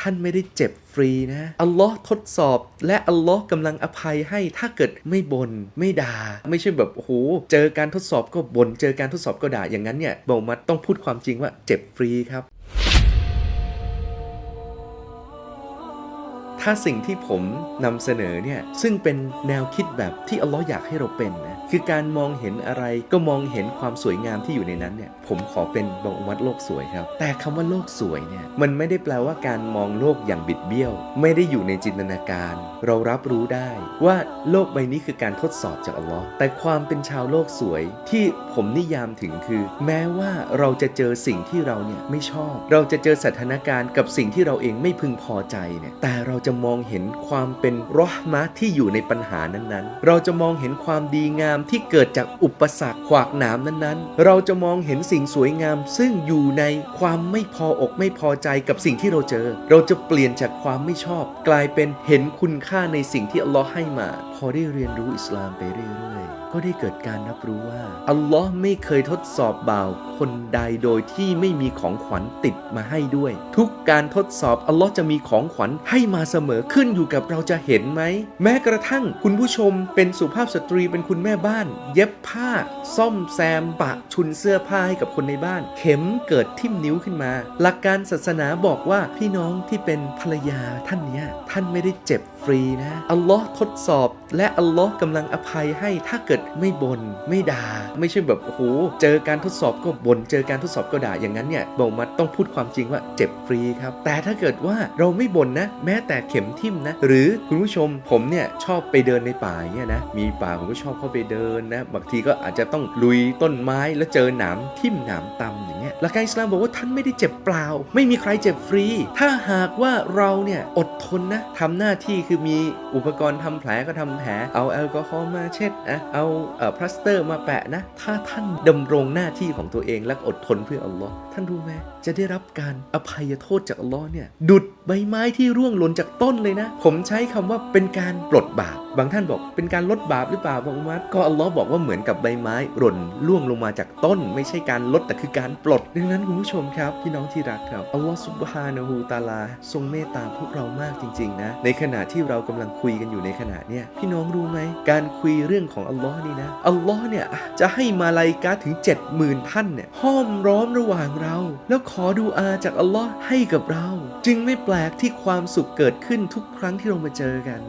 ท่านไม่ได้เจ็บฟรีนะ อัลลอฮ์ทดสอบ และอัลลอฮ์กำลังอภัยให้ถ้าเกิดไม่บน่นไม่ด่า ไม่ใช่แบบโอ้โหเจอการทดสอบก็บน่นเจอการทดสอบก็ด่าอย่างนั้นเนี่ยบอกมาต้องพูดความจริงว่าเจ็บฟรีครับ ถ้าสิ่งที่ผมนำเสนอเนี่ยซึ่งเป็นแนวคิดแบบที่อัลลอฮ์อยากให้เราเป็นนะคือการมองเห็นอะไรก็มองเห็นความสวยงามที่อยู่ในนั้นเนี่ยผมขอเป็นบองวัดโลกสวยครับ แต่คำว่าโลกสวยเนี่ยมันไม่ได้แปลว่าการมองโลกอย่างบิดเบี้ยว ไม่ได้อยู่ในจินตนาการ เรารับรู้ได้ว่าโลกใบนี้คือการทดสอบจากอัลลอฮ์แต่ความเป็นชาวโลกสวยที่ผมนิยามถึงคือ แม้ว่าเราจะเจอสิ่งที่เราเนี่ยไม่ชอบ เราจะเจอสถานการณ์กับสิ่งที่เราเองไม่พึงพอใจเนี่ยแต่เราจะะมองเห็นความเป็นรอห์มะที่อยู่ในปัญหานั้นๆ เราจะมองเห็นความดีงามที่เกิดจากอุปสรรคขวากหนามนั้นๆ เราจะมองเห็นสิ่งสวยงาม ซึ่งอยู่ในความไม่พออกไม่พอใจกับสิ่งที่เราเจอ เราจะเปลี่ยนจากความไม่ชอบ กลายเป็นเห็นคุณค่าในสิ่งที่อัลลอฮ์ให้มา พอได้เรียนรู้อิสลามไปเรื่อยๆ ก็ได้เกิดการรับรู้ว่าอัลลอฮ์ไม่เคยทดสอบบ่าว คนใดโดยที่ไม่มีของขวัญติดมาให้ด้วย ทุกการทดสอบอัลลอฮ์จะมีของขวัญให้มาเสมอขึ้นอยู่กับเราจะเห็นไหม แม้กระทั่งคุณผู้ชมเป็นสุภาพสตรีเป็นคุณแม่บ้าน เย็บผ้า ซ่อมแซม ปะชุนเสื้อผ้าให้กับคนในบ้าน เข็มเกิดทิ่มนิ้วขึ้นมา หลักการศาสนาบอกว่าพี่น้องที่เป็นภรรยาท่านเนี้ยท่านไม่ได้เจ็บฟรีนะอัลลอฮ์ทดสอบ และอัลลอฮ์กำลังอภัยให้ถ้าเกิดไม่บน่นไม่ด่า ไม่ใช่แบบโอ้โหเจอการทดสอบก็บน่นเจอการทดสอบก็ด่าอย่างนั้นเนี่ยบอกมัดต้องพูดความจริงว่าเจ็บฟรีครับ แต่ถ้าเกิดว่าเราไม่บ่นนะ แม้แต่เข็มทิ่มนะ หรือคุณผู้ชมผมเนี่ยชอบไปเดินในป่าเนี่ยนะ มีป่าผมก็ชอบเข้าไปเดินนะ บางทีก็อาจจะต้องลุยต้นไม้แล้วเจอหนามทิ่มหนามตำอย่างเงี้ยหลักการอิสลามบอกว่าท่านไม่ได้เจ็บเปล่า ไม่มีใครเจ็บฟรี ถ้าหากว่าเราเนี่ยอดทนนะทำหน้าที่คือมีอุปกรณ์ทำแผลก็ทำแผล เอาแอลกอฮอล์มาเช็ดนะเอาเอ่อพลาสเตอร์มาแปะนะ ถ้าท่านดำรงหน้าที่ของตัวเองและอดทนเพื่ออัลลอฮ์ท่านรู้ไหมจะได้รับการอภัยโทษจากอัลลอฮ์เนี่ยดุดใบไม้ที่ร่วงหล่นจากต้นเลยนะ ผมใช้คำว่าเป็นการปลดบาปบางท่านบอกเป็นการลดบาปหรือเปล่าบางมัดก็อัลลอฮ์บอกว่าเหมือนกับใบไม้หล่นร่วงลงมาจากต้น ไม่ใช่การลดแต่คือการปลดดังนั้นคุณผู้ชมครับพี่น้องที่รักครับอัลลอฮ์ซุบฮานะฮูตาลา ทรงเมตตาพวกเรามากจริงๆนะในขณะที่เรากำลังคุยกันอยู่ในขณะเนี้ยพี่น้องรู้ไหมการคุยเรื่องของอัลลอฮ์นี่นะอัลลอฮ์เนี่ยจะให้มาลาอิกาถึง 70,000ท่านเนี่ยห้อมร้อมระหว่างเรา แล้วขอดูอาจากอัลลอฮ์ให้กับเรา จึงไม่แปลกที่ความสุขเกิดขึ้นทุกครั้งที่เรามาเจอกัน